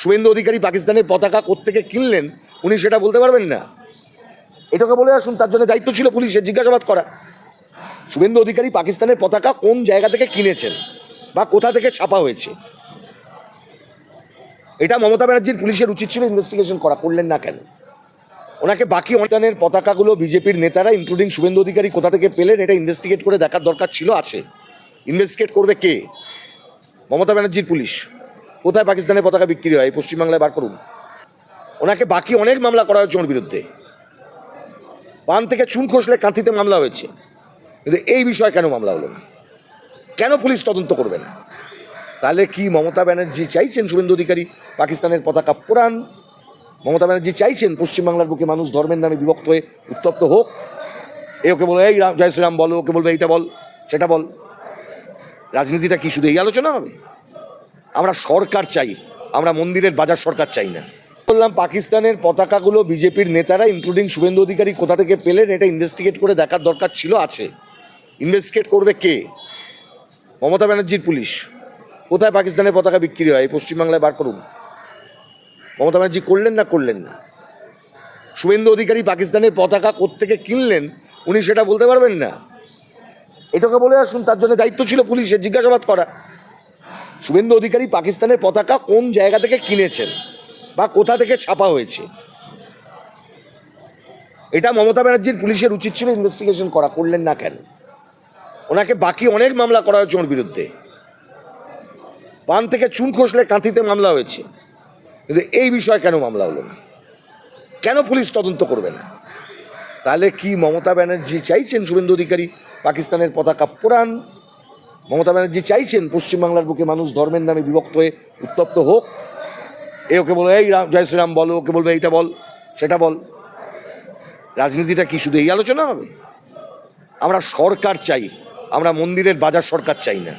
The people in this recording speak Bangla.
শুভেন্দু অধিকারী পাকিস্তানের পতাকা কোত্থেকে কিনলেন, উনি সেটা বলতে পারবেন না। এটাকে বলে আসুন, তার জন্য দায়িত্ব ছিল পুলিশের জিজ্ঞাসাবাদ করা। শুভেন্দু অধিকারী পাকিস্তানের পতাকা কোন জায়গা থেকে কিনেছেন বা কোথা থেকে ছাপা হয়েছে? এটা মমতা ব্যানার্জির পুলিশের উচিত ছিল ইনভেস্টিগেশন করা, করলেন না কেন? ওনাকে বাকি অনুষ্ঠানের পতাকাগুলো বিজেপির নেতারা ইনক্লুডিং শুভেন্দু অধিকারী, কোথা থেকে পেলেন, এটা ইনভেস্টিগেট করে দেখার দরকার ছিল, আছে। ইনভেস্টিগেট করবে কে? মমতা ব্যানার্জির পুলিশ। কোথায় পাকিস্তানের পতাকা বিক্রি হয় পশ্চিমবাংলায় বার করুন। ওনাকে বাকি অনেক মামলা করা হয়েছে ওর বিরুদ্ধে। পান থেকে চুন খসলে কাঁথিতে মামলা হয়েছে। কিন্তু এই বিষয়ে কেন মামলা হলো না? কেন পুলিশ তদন্ত করবে না? তাহলে কি মমতা ব্যানার্জি চাইছেন শুভেন্দু অধিকারী পাকিস্তানের পতাকা পুরান মমতা ব্যানার্জি চাইছেন পশ্চিমবাংলার বুকে মানুষ ধর্মের নামে বিভক্ত হয়ে উত্তপ্ত হোক? এ ওকে বলো, এই জয় শ্রীরাম বলো, ওকে বলবে, এইটা বল, সেটা বল। রাজনীতিটা কি, শুধু এই আলোচনা হবে? আমরা সরকার চাই, আমরা মন্দিরের বাজার সরকার চাই না। বললাম, পাকিস্তানের পতাকাগুলো বিজেপির নেতারা ইনক্লুডিং শুভেন্দু অধিকারী, কোথা থেকে পেলেন এটা ইনভেস্টিগেট করে দেখার দরকার ছিল, আছে। ইনভেস্টিগেট করবে কে? মমতা ব্যানার্জির পুলিশ। কোথায় পাকিস্তানের পতাকা বিক্রি হয়? পশ্চিমবাংলায় বার করুন। মমতা ব্যানার্জি করলেন না করলেন না। শুভেন্দু অধিকারী পাকিস্তানের পতাকা কোত্থেকে কিনলেন, উনি সেটা বলতে পারবেন না। এটাকে বলে আসুন, তার জন্য দায়িত্ব ছিল পুলিশের, জিজ্ঞাসাবাদ করা। শুভেন্দু অধিকারী পাকিস্তানের পতাকা কোন জায়গা থেকে কিনেছেন বা কোথা থেকে ছাপা হয়েছে? এটা মমতা ব্যানার্জির পুলিশের উচিত ছিল ইনভেস্টিগেশন করা, করলেন না কেন? ওনাকে বাকি অনেক মামলা করা হয়েছে ওর বিরুদ্ধে। পান থেকে চুন খসলে কাঁথিতে মামলা হয়েছে। কিন্তু এই বিষয়ে কেন মামলা হলো না? কেন পুলিশ তদন্ত করবে না? তাহলে কি মমতা ব্যানার্জি চাইছেন শুভেন্দু অধিকারী পাকিস্তানের পতাকা পুরান মমতা ব্যানার্জি চাইছেন পশ্চিমবাংলার বুকে মানুষ ধর্মের নামে বিভক্ত হয়ে উত্তপ্ত হোক। এ ওকে বলো, এই রাম, জয় শ্রীরাম বলো, ওকে বলবে এইটা বল, সেটা বল। রাজনীতিটা কি শুধু এই আলোচনা হবে? আমরা সরকার চাই, আমরা মন্দিরের বাজার সরকার চাই না।